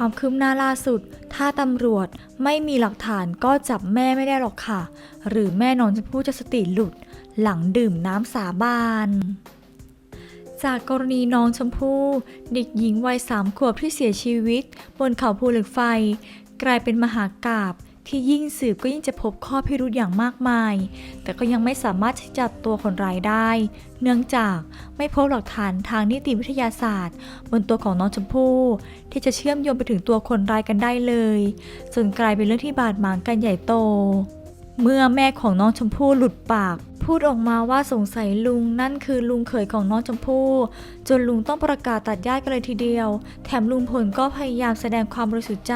ความคืบหน้าล่าสุด ถ้าตำรวจไม่มีหลักฐานก็จับแม่ไม่ได้หรอกค่ะ หรือแม่นอนชมพู่จะสติหลุด หลังดื่มน้ำสาบานจากกรณีน้องชมพู่เด็กหญิงวัยสามขวบที่เสียชีวิต บนเขาภูเหล็กไฟ กลายเป็นมหากาบ ที่ยิ่งสืบก็ยิ่งจะพบข้อพิรุธอย่างมากมาย แต่ก็ยังไม่สามารถที่จะจับตัวคนร้ายได้ เนื่องจากไม่พบหลักฐานทางนิติวิทยาศาสตร์ บนตัวของน้องชมพู่ที่จะเชื่อมโยงไปถึงตัวคนร้ายกันได้เลยจนกลายเป็นเรื่องที่บาดหมางกันใหญ่โต เมื่อแม่ของน้องชมพู่หลุดปาก พูดออกมาว่าสงสัยลุงนั่นคือลุงเขยของน้องชมพู่จนลุงต้องประกาศตัดญาติกันเลยทีเดียว แถมลุงพลก็พยายามแสดงความบริสุทธิ์ใจ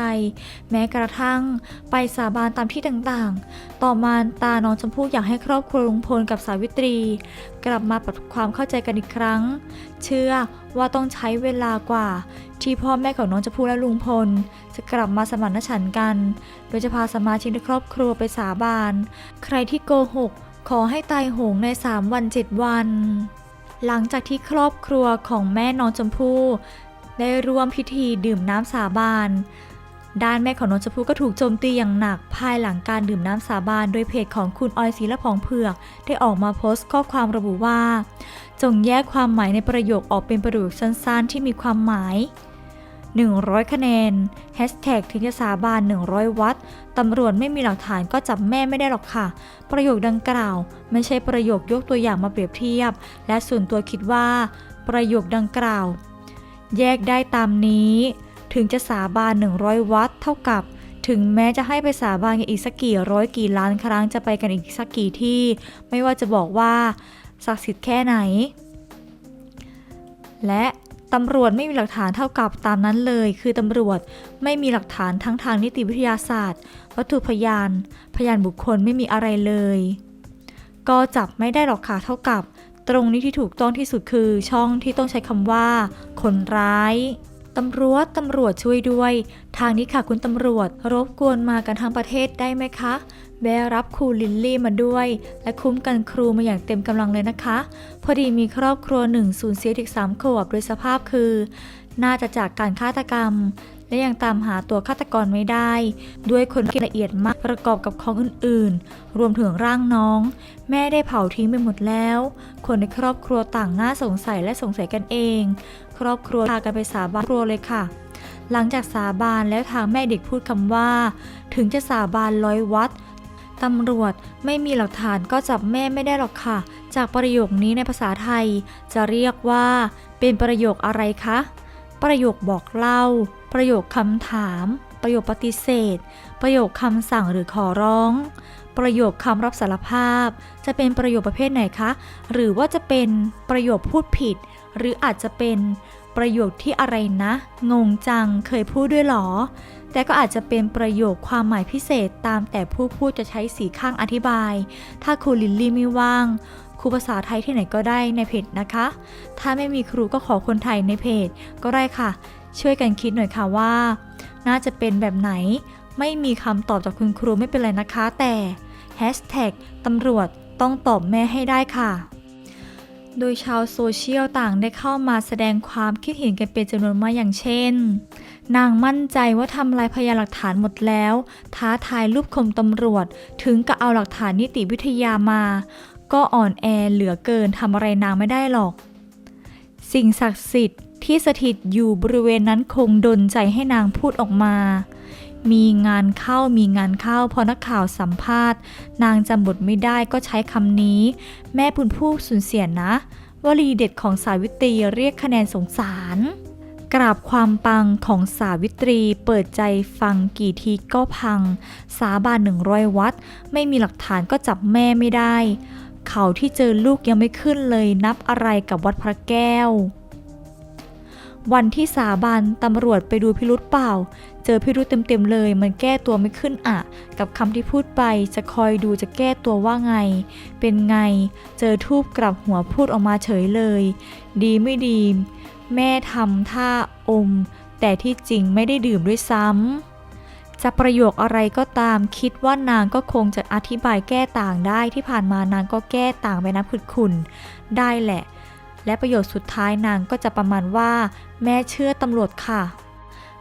แม้กระทั่งไปสาบานตามที่ต่างๆ ต่อมาตาน้องชมพู่อยากให้ครอบครัวลุงพลกับสาวิตรี กลับมาปรับความเข้าใจกันอีกครั้ง เชื่อว่าต้องใช้เวลากว่า ที่พ่อแม่ของน้องชมพู่และลุงพล จะกลับมาสมานฉันท์กัน โดยจะพาสมาชิกในครอบครัวไปสาบาน ใครที่โกหก ขอให้ตายโหงใน 3 วัน 7 วัน หลังจากที่ครอบครัวของแม่น้องชมพู่ได้ร่วมพิธีดื่มน้ำสาบานด้านแม่ของน้องชมพู่ก็ถูกโจมตีอย่างหนัก ภายหลังการดื่มน้ำสาบานโดยเพจของคุณออยศรีลพองเผือก ได้ออกมาโพสต์ข้อความระบุว่า จงแยกความหมายในประโยคออกเป็นประโยคสั้นๆ ที่มีความหมาย 100 คะแนน Hashtag ถึงจะสาบาน 100 วัตต์ตำรวจไม่มีหลักฐานก็จับแม่ไม่ได้หรอกค่ะ ประโยคดังกล่าว ไม่ใช่ประโยคยกตัวอย่างมาเปรียบเทียบ และส่วนตัวคิดว่า ประโยคดังกล่าว แยกได้ตามนี้ ถึงจะสาบาน 100 วัตต์เท่ากับถึงแม้จะให้ไปสาบานกันอีกสักกี่ร้อยกี่ล้านครั้งจะไปกันอีกสักกี่ที่ ไม่ว่าจะบอกว่าศักดิ์สิทธิ์แค่ไหน และ ตำรวจไม่มีหลักฐานเท่ากับตามนั้นเลย คือตำรวจไม่มีหลักฐานทั้งทางนิติวิทยาศาสตร์ วัตถุพยาน พยานบุคคลไม่มีอะไรเลย ก็จับไม่ได้หรอกค่ะเท่ากับ ตรงนี้ที่ถูกต้องที่สุดคือช่องที่ต้องใช้คำว่า คนร้ายตำรวจ ตำรวจช่วยด้วย ทางนี้ค่ะคุณตำรวจ รบกวนมากันทั้งประเทศได้ไหมคะ แวะรับครูลิลลี่มาด้วย และคุ้มกันครูมาอย่างเต็มกำลังเลยนะคะ พอดีมีครอบครัวหนึ่งสูญเสียเด็กสามขวบโดยสภาพคือ น่าจะจากการฆาตกรรม และยังตามหาตัวฆาตกรไม่ได้ ด้วยคนที่ละเอียดมากประกอบกับของอื่นๆ รวมถึงร่างน้อง แม่ได้เผาทิ้งไปหมดแล้ว คนในครอบครัวต่างน่าสงสัยและสงสัยกันเอง ครอบครัวพากันไปสาบานครัวเลยค่ะหลังจากสาบานแล้วทางแม่เด็กพูดคำว่า ถึงจะสาบานร้อยวัด ตำรวจไม่มีหลักฐานก็จับแม่ไม่ได้หรอกค่ะ จากประโยคนี้ในภาษาไทย จะเรียกว่า เป็นประโยคอะไรคะ ประโยคบอกเล่า ประโยคคำถาม ประโยคปฏิเสธ ประโยคคำสั่งหรือขอร้อง ประโยคคำรับสารภาพ จะเป็นประโยคประเภทไหนคะ หรือว่าจะเป็นประโยคพูดผิด หรืออาจจะเป็นประโยคที่อะไรนะ งงจังเคยพูดด้วยหรอ แต่ก็อาจจะเป็นประโยคความหมายพิเศษตามแต่ผู้พูดจะใช้สีข้างอธิบาย ถ้าครูลิลลี่ไม่ว่างครูภาษาไทยที่ไหนก็ได้ในเพจนะคะ ถ้าไม่มีครูก็ขอคนไทยในเพจก็ได้ค่ะ ช่วยกันคิดหน่อยค่ะว่า น่าจะเป็นแบบไหน ไม่มีคำตอบจากคุณครูไม่เป็นไรนะคะ แต่ Hashtag ตำรวจต้องตอบแม่ให้ได้ค่ะ โดยชาวโซเชียลต่างได้เข้ามาแสดงความคิดเห็นกันเป็นจำนวนมากอย่างเช่น นางมั่นใจว่าทำลายพยานหลักฐานหมดแล้ว ท้าทายรูปคมตำรวจ ถึงกับเอาหลักฐานนิติวิทยามา ก็อ่อนแอเหลือเกินทำอะไรนางไม่ได้หรอก สิ่งศักดิ์สิทธิ์ที่สถิตอยู่บริเวณนั้นคงดนใจให้นางพูดออกมา มีงานเข้ามีงานเข้าพอนักข่าวสัมภาษณ์ นางจำบทไม่ได้ก็ใช้คำนี้ แม่บุญผู้สูญเสียนะวลีเด็ดของสาวิตรีเรียกคะแนนสงสาร กราบความปังของสาวิตรี เปิดใจฟังกี่ทีก็พัง สาบานหนึ่งร้อยวัด ไม่มีหลักฐานก็จับแม่ไม่ได้ เขาที่เจอลูกยังไม่ขึ้นเลยนับอะไรกับวัดพระแก้ว วันที่สาบานตำรวจไปดูพิรุธเปล่า เจอพิรุธเต็มๆเลย มันแก้ตัวไม่ขึ้นอะกับคำที่พูดไปจะคอยดูจะแก้ตัวว่าไง เป็นไง เจอทูบกลับหัวพูดออกมาเฉยเลย ดีไม่ดี แม่ทำท่าอม แต่ที่จริงไม่ได้ดื่มด้วยซ้ำจะประโยคอะไรก็ตามคิดว่านางก็คงจะอธิบายแก้ต่างได้ที่ผ่านมานางก็แก้ต่างไปนับขุดขุนได้แหละ และประโยคสุดท้ายนางก็จะประมาณว่า แม่เชื่อตำรวจค่ะ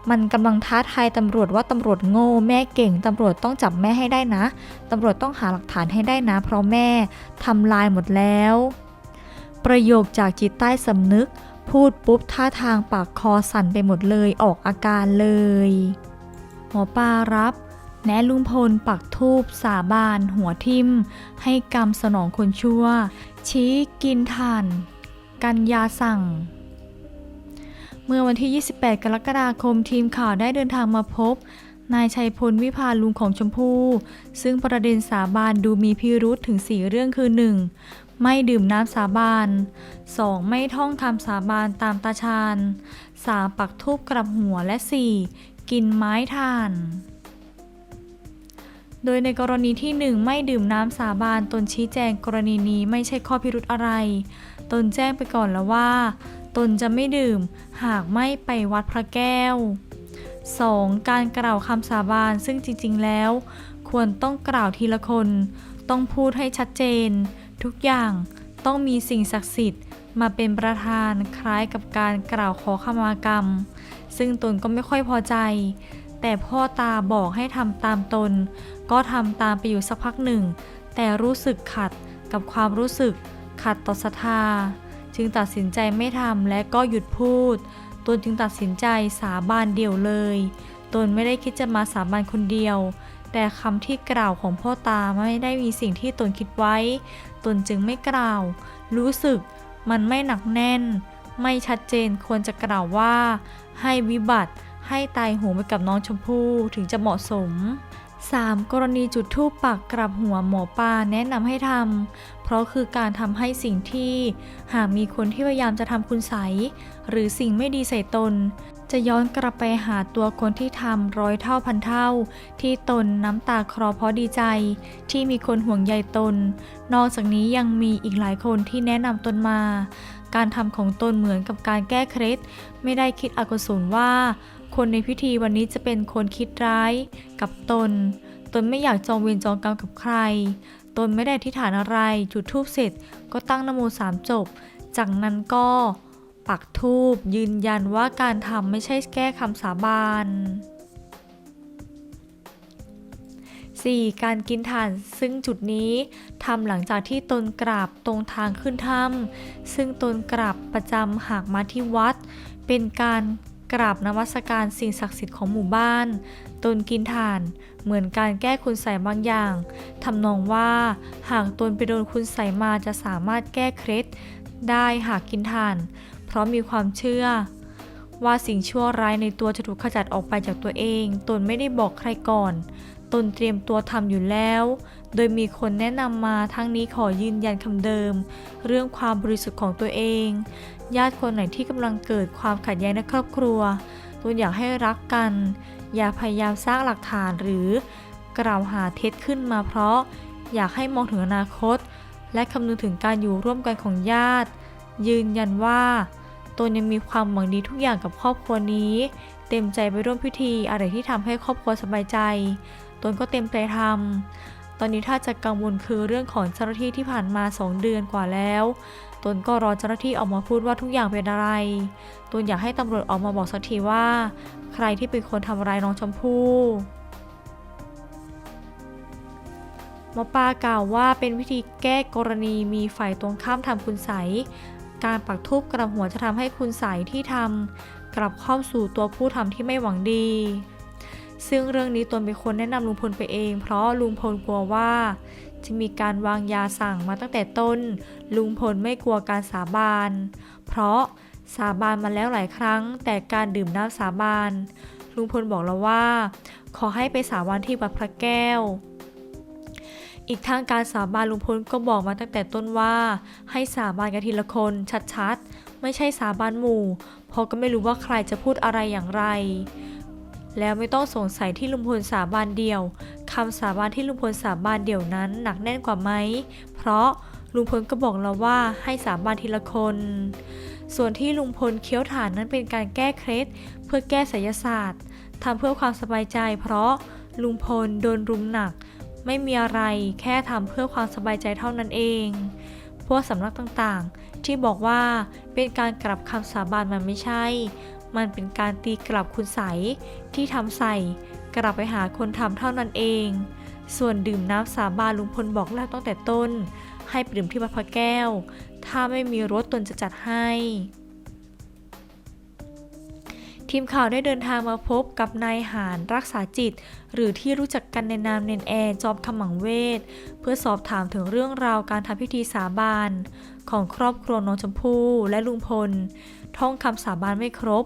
มันกำลังท้าทายตำรวจว่าตำรวจโง่แม่เก่งตำรวจต้องจับแม่ให้ได้นะตำรวจต้องหาหลักฐานให้ได้นะ เพราะแม่ทำลายหมดแล้ว ประโยคจากจิตใต้สำนึก พูดปุ๊บท่าทางปากคอสั่นไปหมดเลยออกอาการเลย หมอปลารับ แนะลุงพลปักทูบสาบาน หัวทิม ให้กรรมสนองคนชั่ว ชี้กินถ่านกันยาสั่ง เมื่อวันที่ 28 กรกฎาคมทีมข่าวได้เดินทางมาพบ นายชัยพลวิพาลุงของชมพู่ ซึ่งประเด็นสาบานดูมีพิรุษถึง4เรื่องคือ 1. ไม่ดื่มน้ำสาบาน 2. ไม่ท่องคำสาบานตามตาชาญ 3. ปักทูบกลับหัวและ 4. กินไม้ทานโดยในกรณีที่ 1 ไม่ดื่มน้ำสาบานตนชี้แจงกรณีนี้ไม่ใช่ข้อพิรุธอะไร ตนแจ้งไปก่อนแล้วว่า ตนจะไม่ดื่มหากไม่ไปวัดพระแก้ว 2. การกล่าวคำสาบานซึ่งจริงๆ แล้ว ควรต้องกล่าวทีละคน ต้องพูดให้ชัดเจน ทุกอย่างต้องมีสิ่งศักดิ์สิทธิ์ มาเป็นประธานคล้ายกับการกล่าวขอขมากรรม ซึ่งตนก็ไม่ค่อยพอใจ แต่พ่อตาบอกให้ทำตามตน ก็ทำตามไปอยู่สักพักหนึ่ง แต่รู้สึกขัดกับความรู้สึกขัดต่อศรัทธา จึงตัดสินใจไม่ทำและก็หยุดพูด ตนจึงตัดสินใจสาบานเดี่ยวเลย ตนไม่ได้คิดจะมาสาบานคนเดียว แต่คำที่กล่าวของพ่อตาไม่ได้มีสิ่งที่ตนคิดไว้ ตนจึงไม่กล่าว รู้สึกมันไม่หนักแน่น ไม่ชัดเจนควรจะกล่าวว่า ให้วิบัติให้ตายโหงไปกับน้องชมพู่ถึงจะเหมาะสม 3. กรณีจุดธูปปักกลับหัวหมอปลาแนะนำให้ทำ เพราะคือการทำให้สิ่งที่ หากมีคนที่พยายามจะทำคุณใส หรือสิ่งไม่ดีใส่ตน จะย้อนกลับไปหาตัวคนที่ทำร้อยเท่าพันเท่า ที่ตนน้ำตาคลอเพราะดีใจ ที่มีคนห่วงใยตน นอกจากนี้ยังมีอีกหลายคนที่แนะนำตนมาการทำของตนเหมือนกับการแก้เคล็ดไม่ได้คิดอกุศลว่า คนในพิธีวันนี้จะเป็นคนคิดร้ายกับตน ตนไม่อยากจองเวรจองกรรมกับใคร ตนไม่ได้อธิฐานอะไร จุดธูปเสร็จก็ตั้งนโมสามจบ จากนั้นก็ปักธูปยืนยันว่าการทำไม่ใช่แก้คำสาบาน 4. การกินถ่านซึ่งจุดนี้ทำหลังจากที่ตนกราบตรงทางขึ้นถ้ำซึ่งตนกราบประจำหากมาที่วัด เป็นการ กราบนมัสการสิ่งศักดิ์สิทธิ์ของหมู่บ้าน ตนกินถ่าน เหมือนการแก้คุณใส่บางอย่างทำนองว่า หากตนไปโดนคุณใส่มาจะสามารถแก้เคล็ดได้หากกินถ่าน เพราะมีความเชื่อ ว่าสิ่งชั่วร้ายในตัวจะถูกขจัดออกไปจากตัวเอง ตนไม่ได้บอกใครก่อน ตนเตรียมตัวทำอยู่แล้ว โดยมีคนแนะนำมาทั้งนี้ขอยืนยันคำเดิม เรื่องความบริสุทธิ์ของตัวเอง ญาติคนไหนที่กำลังเกิดความขัดแย้งในครอบครัวตนอยากให้รักกัน อย่าพยายามสร้างหลักฐานหรือกล่าวหาเท็จขึ้นมาเพราะ อยากให้มองถึงอนาคต และคำนึงถึงการอยู่ร่วมกันของญาติ ยืนยันว่าตนยังมีความหวังดีทุกอย่างกับครอบครัวนี้ เต็มใจไปร่วมพิธีอะไรที่ทำให้ครอบครัวสบายใจ ตนก็เต็มใจทำ ตอนนี้ถ้าจะกังวลคือเรื่องของเจ้าหน้าที่ที่ผ่านมา 2 เดือนกว่าแล้ว ตนก็รอเจ้าหน้าที่ออกมาพูดว่าทุกอย่างเป็นอะไร ตนอยากให้ตำรวจออกมาบอกสักทีว่า ใครที่เป็นคนทำร้ายน้องชมพู่หมอปลากล่าวว่าเป็นวิธีแก้กรณีมีฝ่ายตรงข้ามทำคุณใส การปักทูบกระหัวจะทำให้คุณใสที่ทำกลับเข้าสู่ตัวผู้ทำที่ไม่หวังดี ซึ่งเรื่องนี้ตนเป็นคนแนะนำลุงพลไปเอง เพราะลุงพลกลัวว่า จะมีการวางยาสั่งมาตั้งแต่ต้น ลุงพลไม่กลัวการสาบาน เพราะสาบานมาแล้วหลายครั้ง แต่การดื่มน้ำสาบานลุงพลบอกเราว่า ขอให้ไปสาบานที่วัดพระแก้ว อีกทางการสาบานลุงพลก็บอกมาตั้งแต่ต้นว่า ให้สาบานกันทีละคนชัดๆ ไม่ใช่สาบานหมู่เพราะก็ไม่รู้ว่าใครจะพูดอะไรอย่างไร แล้วไม่ต้องสงสัยที่ลุงพลสาบานเดี่ยวคำสาบานที่ลุงพลสาบานเดี่ยวนั้นหนักแน่นกว่าไหม เพราะลุงพลก็บอกเราว่าให้สาบานทีละคน ส่วนที่ลุงพลเคี้ยวถ่านนั้นเป็นการแก้เคล็ดเพื่อแก้ไสยศาสตร์ทำเพื่อความสบายใจ เพราะลุงพลโดนรุมหนัก ไม่มีอะไรแค่ทำเพื่อความสบายใจเท่านั้นเอง พวกสำนักต่างๆ ที่บอกว่าเป็นการกลับคำสาบานมันไม่ใช่ มันเป็นการตีกลับคุณใสที่ทำใส่ กลับไปหาคนทำเท่านั้นเอง ส่วนดื่มน้ำสาบานลุงพลบอกแล้วตั้งแต่ต้น ให้ไปดื่มที่วัดพระแก้ว ถ้าไม่มีรถตนจะจัดให้ ทีมข่าวได้เดินทางมาพบกับนายหานรักษาจิต หรือที่รู้จักกันในนามเนนแอร์จอมขมังเวท เพื่อสอบถามถึงเรื่องราวการทำพิธีสาบานของครอบครัวน้องชมพู่และลุงพล ท่องคำสาบานไม่ครบ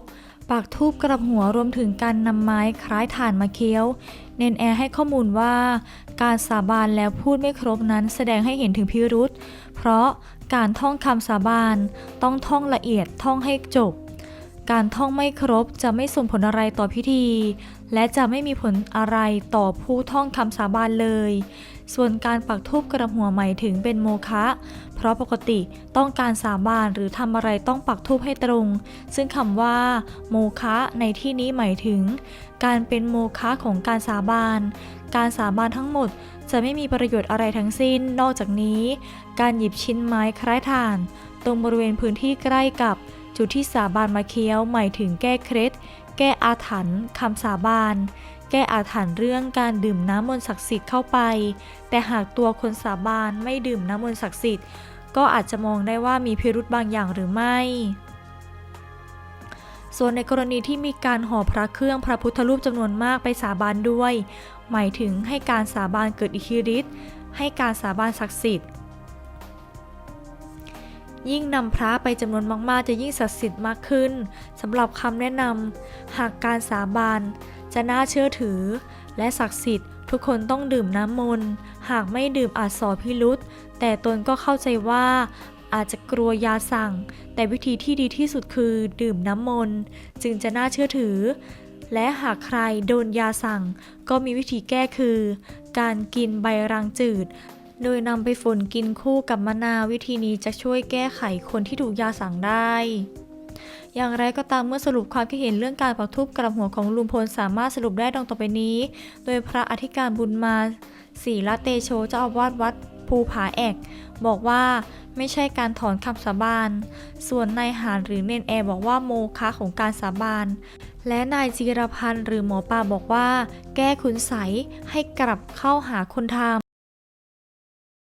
ปากทูบกระหัวรวมถึงการนำไม้คล้ายถ่านมาเคี้ยว เนนแอร์ให้ข้อมูลว่า การสาบานแล้วพูดไม่ครบนั้นแสดงให้เห็นถึงพิรุษเพราะการท่องคำสาบานต้องท่องละเอียดท่องให้จบ การท่องไม่ครบจะไม่ส่งผลอะไรต่อพิธี และจะไม่มีผลอะไรต่อผู้ท่องคำสาบานเลย ส่วนการปักทูบกระหัวหมายถึงเป็นโมฆะ เพราะปกติต้องการสาบานหรือทำอะไรต้องปักทูบให้ตรง ซึ่งคำว่า โมฆะในที่นี้หมายถึง การเป็นโมฆะของการสาบาน การสาบานทั้งหมดจะไม่มีประโยชน์อะไรทั้งสิ้น นอกจากนี้ การหยิบชิ้นไม้คล้ายถ่าน ตรงบริเวณพื้นที่ใกล้กับจุดที่สาบานมาเคี้ยวหมายถึงแก้เคล็ดแก้อาถรรพ์คำสาบาน แก้อาถรรพ์เรื่องการดื่มน้ำมนต์ศักดิ์สิทธิ์เข้าไป แต่หากตัวคนสาบานไม่ดื่มน้ำมนต์ศักดิ์สิทธิ์ ก็อาจจะมองได้ว่ามีพิรุธบางอย่างหรือไม่ ส่วนในกรณีที่มีการห่อพระเครื่องพระพุทธรูปจำนวนมากไปสาบานด้วย หมายถึงให้การสาบานเกิดอิทธิฤทธิ์ให้การสาบานศักดิ์สิทธิ์ยิ่งนำพระไปจำนวนมากๆ จะยิ่งศักดิ์สิทธิ์มากขึ้นสำหรับคำแนะนำหากการสาบาน จะน่าเชื่อถือ และศักดิ์สิทธิ์ ทุกคนต้องดื่มน้ำมนต์ หากไม่ดื่มอาจสอพิรุษแต่ตนก็เข้าใจว่าอาจจะกลัวยาสั่ง แต่วิธีที่ดีที่สุดคือดื่มน้ำมนต์จึงจะน่าเชื่อถือ และหากใครโดนยาสั่ง ก็มีวิธีแก้คือ การกินใบรังจืด โดยนำไปฝนกินคู่กับมะนาววิธีนี้จะช่วยแก้ไขคนที่ถูกยาสั่งได้ อย่างไรก็ตามเมื่อสรุปความคิดเห็นเรื่องการปักทูบกลับหัวของลุงพลสามารถสรุปได้ดังต่อไปนี้ โดยพระอธิการบุญมาศรีละเตโชเจ้าอาวาสวัดภูผาแอก บอกว่าไม่ใช่การถอนคำสาบาน ส่วนนายหานหรือเนนแอร์บอกว่าโมฆะของการสาบานและนายจีรพันธ์หรือหมอปลาบอกว่า แก้คุณใสให้กลับเข้าหาคนทำ